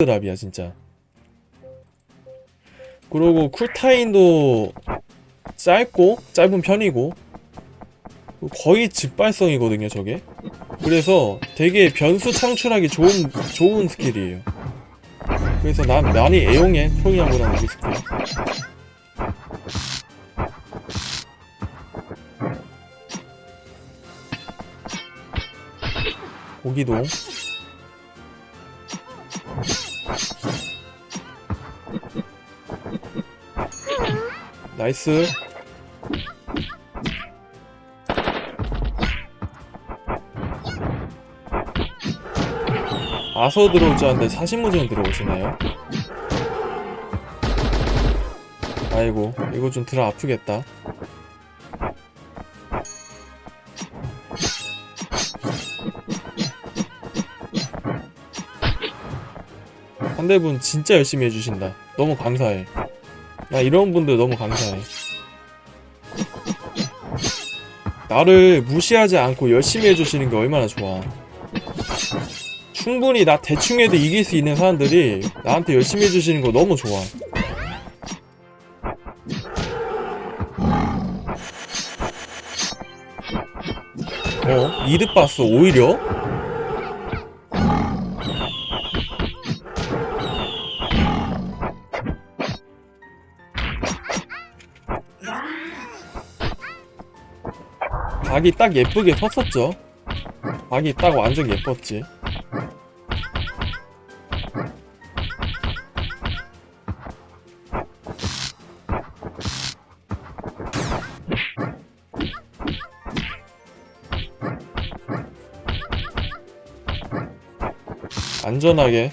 드랍이야 진짜. 그리고 쿨타임도 짧고 짧은 편이고 거의 즉발성이거든요 저게. 그래서 되게 변수 창출하기 좋은 좋은 스킬이에요. 그래서 난 많이 애용해 프로그램보다는 여기 스킬. 고기도 나이스. 아서 들어올 줄 알았는데 사신무지는 들어오시네요. 아이고 이거 좀 들어 아프겠다. 상대분 진짜 열심히 해주신다. 너무 감사해 나 이런 분들 너무 감사해. 나를 무시하지 않고 열심히 해주시는 게 얼마나 좋아. 충분히 나 대충 해도 이길 수 있는 사람들이 나한테 열심히 해주시는 거 너무 좋아. 어? 이득 봤어, 오히려? 각이 딱 예쁘게 섰었죠. 각이 딱 완전 예뻤지. 안전하게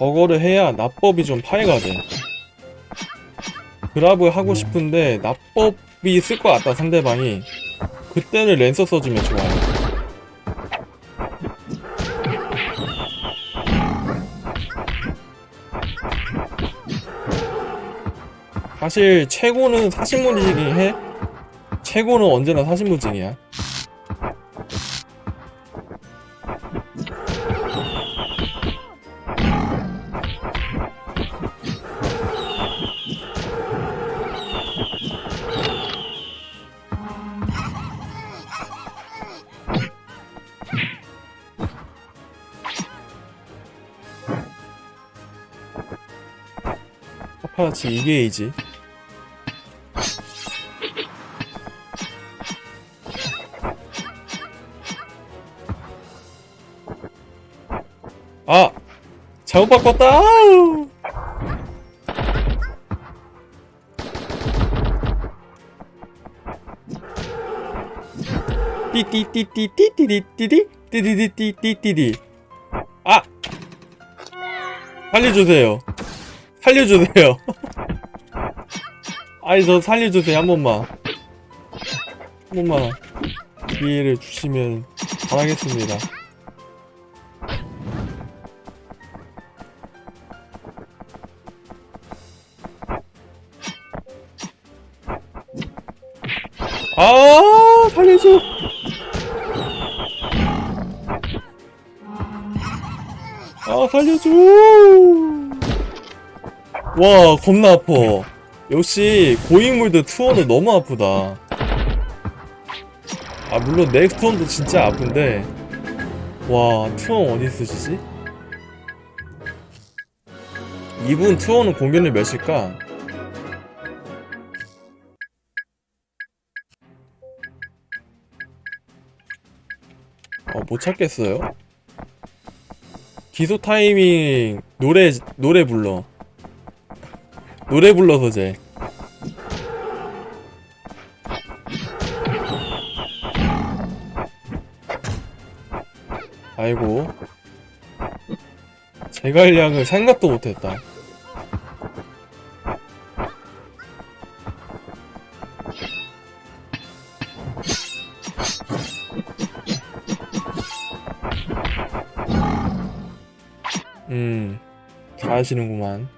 저거를 해야 납법이 좀 파해가 돼. 그랍을 하고 싶은데 납법이 쓸것 같다 상대방이. 그때는 랜서 써주면 좋아요. 사실 최고는 사신무지이긴 해. 최고는 언제나 사신무징이야. 파파라치 이게이지. 아! 잘못 바꿨다! 아우! 띠띠띠띠띠띠띠띠띠 띠띠띠띠띠띠 아! 살려주세요. 살려주세요. 아니 저 살려주세요 한 번만. 한 번만 기회를 주시면 잘하겠습니다. 아 살려줘. 살려줘. 와 겁나 아파 역시 고인물드 투어는 너무 아프다 아 물론 넥스톤도 진짜 아픈데 와 투어 어디 쓰시지? 이분 투어는 공격력 몇일까? 어, 못 찾겠어요. 기소 타이밍 노래 노래 불러. 노래 불러서 제. 아이고. 제갈량을 생각도 못했다. 잘하시는구만.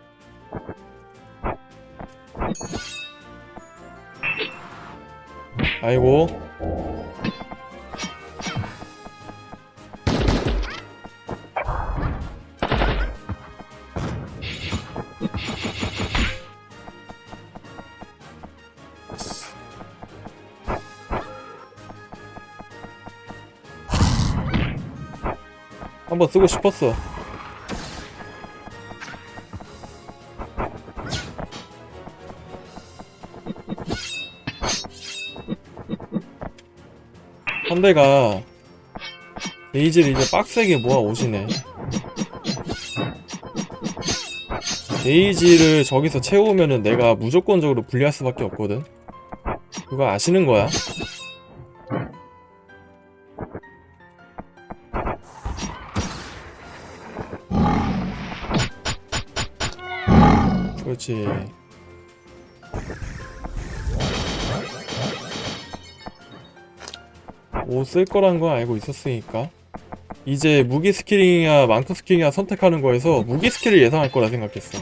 아이고. 한번 쓰고 싶었어. 선배가 게이지를 이제 빡세게 모아 오시네. 게이지를 저기서 채우면은 내가 무조건적으로 불리할 수밖에 없거든. 그거 아시는 거야? 그렇지. 뭐쓸 거란 거 알고 있었으니까. 이제 무기 스킬이냐 망토 스킬이냐 선택하는 거에서 무기 스킬을 예상할 거라 생각했어.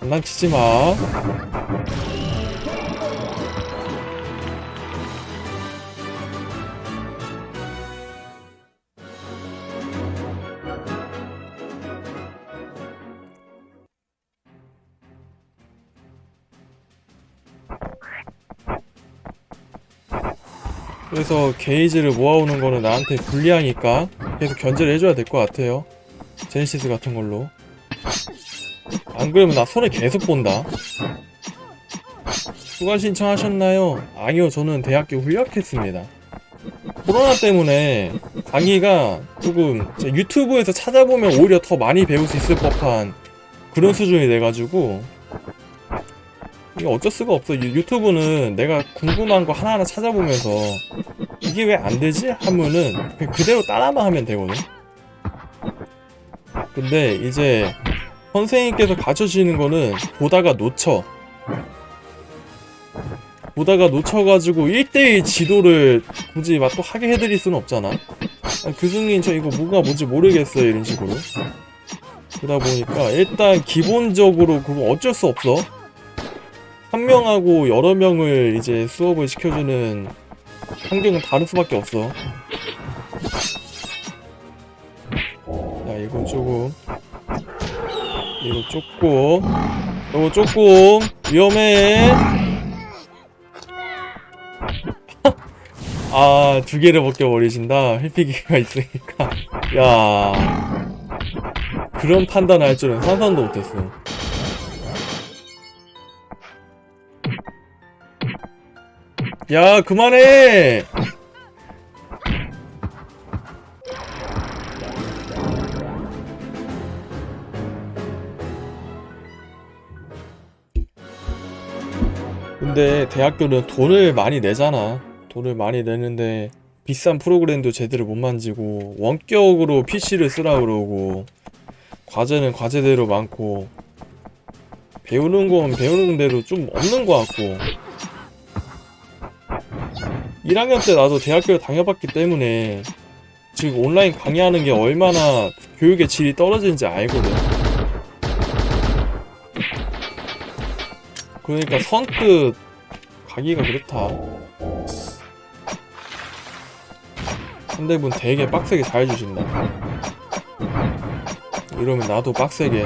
장난치지 마. 그래서 게이지를 모아오는 거는 나한테 불리하니까 계속 견제를 해줘야 될 것 같아요. 제네시스 같은 걸로. 안 그러면 나 손에 계속 본다. 추가 신청하셨나요? 아니요, 저는 대학교 휴학했습니다. 코로나 때문에 강의가 조금 제 유튜브에서 찾아보면 오히려 더 많이 배울 수 있을 법한 그런 수준이 돼가지고 이게 어쩔 수가 없어. 유- 유튜브는 내가 궁금한 거 하나하나 찾아보면서 이게 왜 안 되지? 하면은 그냥 그대로 따라만 하면 되거든. 근데 이제 선생님께서 가르쳐 주시는 거는 보다가 놓쳐. 보다가 놓쳐가지고 1대1 지도를 굳이 막 또 하게 해드릴 수는 없잖아. 아, 교수님 저 이거 뭐가 뭔지 모르겠어요 이런 식으로. 그러다 보니까 일단 기본적으로 그거 어쩔 수 없어. 한 명하고 여러 명을 이제 수업을 시켜주는 환경은 다를 수밖에 없어. 야 이건 조금 이거 조금 이거 조금 위험해. 아 두 개를 벗겨버리신다? 회피기가 있으니까. 야. 그런 판단을 할 줄은 상상도 못했어 야 그만해 근데 대학교는 돈을 많이 내잖아. 돈을 많이 내는데 비싼 프로그램도 제대로 못 만지고 원격으로 PC를 쓰라 그러고 과제는 과제대로 많고 배우는 건 배우는 대로 좀 없는 것 같고 1학년 때 나도 대학교를 다녀봤기 때문에 지금 온라인 강의하는 게 얼마나 교육의 질이 떨어지는지 알거든. 그러니까 선뜻 가기가 그렇다. 상대분 되게 빡세게 잘해주신다. 이러면 나도 빡세게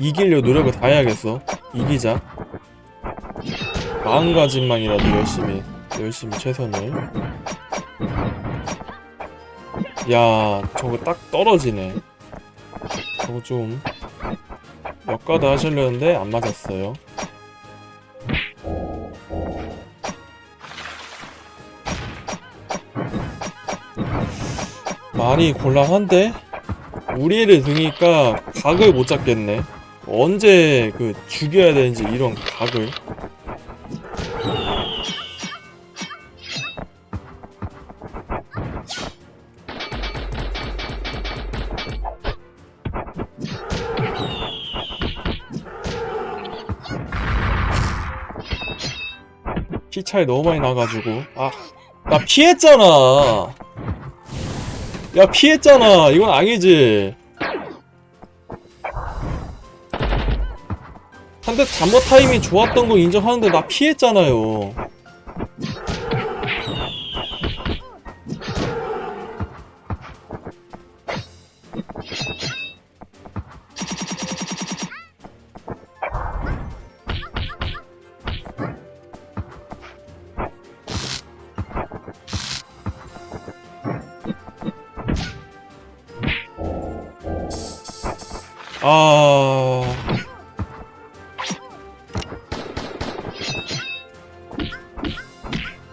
이기려 노력을 다 해야겠어. 이기자. 마음가짐만이라도 열심히, 열심히 최선을. 야, 저거 딱 떨어지네. 저거 좀 역가다 하시려는데 안 맞았어요. 많이 곤란한데? 우리를 등이니까 각을 못 잡겠네. 언제 그 죽여야 되는지 이런 각을. 차이 너무 많이 나가지고. 아 나 피했잖아. 야 피했잖아. 이건 아니지. 한대 잠버 타이밍 좋았던 거 인정하는데 나 피했잖아요 아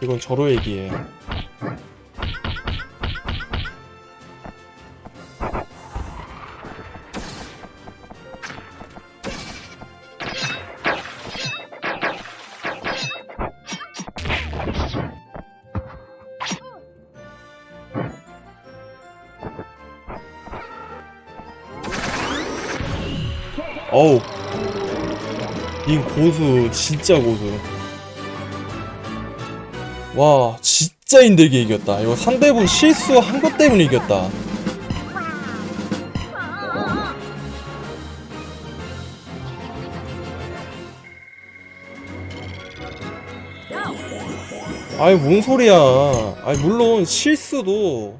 이건 저로 얘기해 어우. 이 고수 진짜 고수. 와 진짜 힘들게 이겼다. 이거 상대분 실수한 것 때문에 이겼다. 아이 뭔 소리야. 아이 물론 실수도